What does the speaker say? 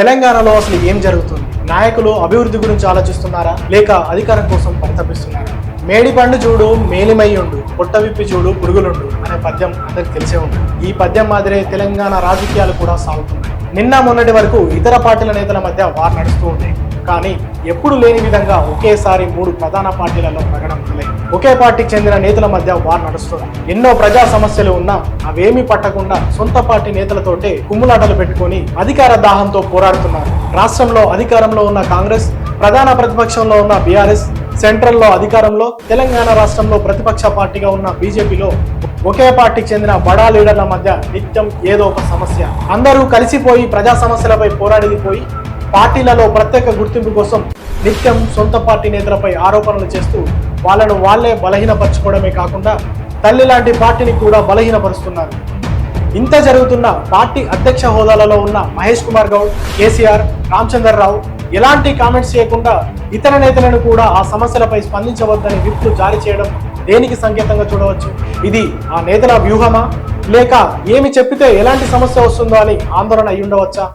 తెలంగాణలో అసలు ఏం జరుగుతుంది? నాయకులు అభివృద్ధి గురించి ఆలోచిస్తున్నారా? లేక అధికారం కోసం పరితపిస్తున్నారా? మేడి పండు చూడు మేలిమయ్యుండు పొట్ట విప్పి చూడు పురుగులుండు అనే పద్యం అందరికి తెలిసే ఉంటుంది ఈ పద్యం మాదిరే తెలంగాణ రాజకీయాలు కూడా సాగుతున్నాయి. నిన్న మొన్నటి వరకు ఇతర పార్టీల నేతల మధ్య వారు నడుస్తూ ఉండేది కానీ ఎప్పుడు లేని విధంగా ఒకేసారి మూడు ప్రధాన పార్టీలలో ప్రకటన ఒకే పార్టీకి చెందిన నేతల మధ్య వారు నడుస్తుంది. ఎన్నో ప్రజా సమస్యలు ఉన్నా అవేమీ పట్టకుండా సొంత పార్టీ నేతలతోటే కుమ్ములాటలు పెట్టుకొని అధికార దాహంతో పోరాడుతున్నారు. రాష్ట్రంలో అధికారంలో ఉన్న కాంగ్రెస్ ప్రధాన ప్రతిపక్షంలో ఉన్న బీఆర్ఎస్ సెంట్రల్లో అధికారంలో తెలంగాణ రాష్ట్రంలో ప్రతిపక్ష పార్టీగా ఉన్న బీజేపీలో ఒకే పార్టీకి చెందిన బడా లీడర్ల మధ్య నిత్యం ఏదో ఒక సమస్య. అందరూ కలిసిపోయి ప్రజా సమస్యలపై పోరాడిది పోయి పార్టీలలో ప్రత్యేక గుర్తింపు కోసం నిత్యం సొంత పార్టీ నేతలపై ఆరోపణలు చేస్తూ వాళ్ళను వాళ్ళే బలహీనపరచుకోవడమే కాకుండా తల్లి లాంటి పార్టీని కూడా బలహీనపరుస్తున్నారు. ఇంత జరుగుతున్న పార్టీ అధ్యక్ష హోదాలలో ఉన్న మహేష్ కుమార్ గౌడ్ కేసీఆర్ రామచంద్రరావు ఎలాంటి కామెంట్స్ చేయకుండా ఇతర నేతలను కూడా ఆ సమస్యలపై స్పందించవద్దని విప్లు జారీ చేయడం దేనికి సంకేతంగా చూడవచ్చు? ఇది ఆ నేతల వ్యూహమా? లేక ఏమి చెప్పితే ఎలాంటి సమస్య వస్తుందో అని ఆందోళన అయి ఉండవచ్చా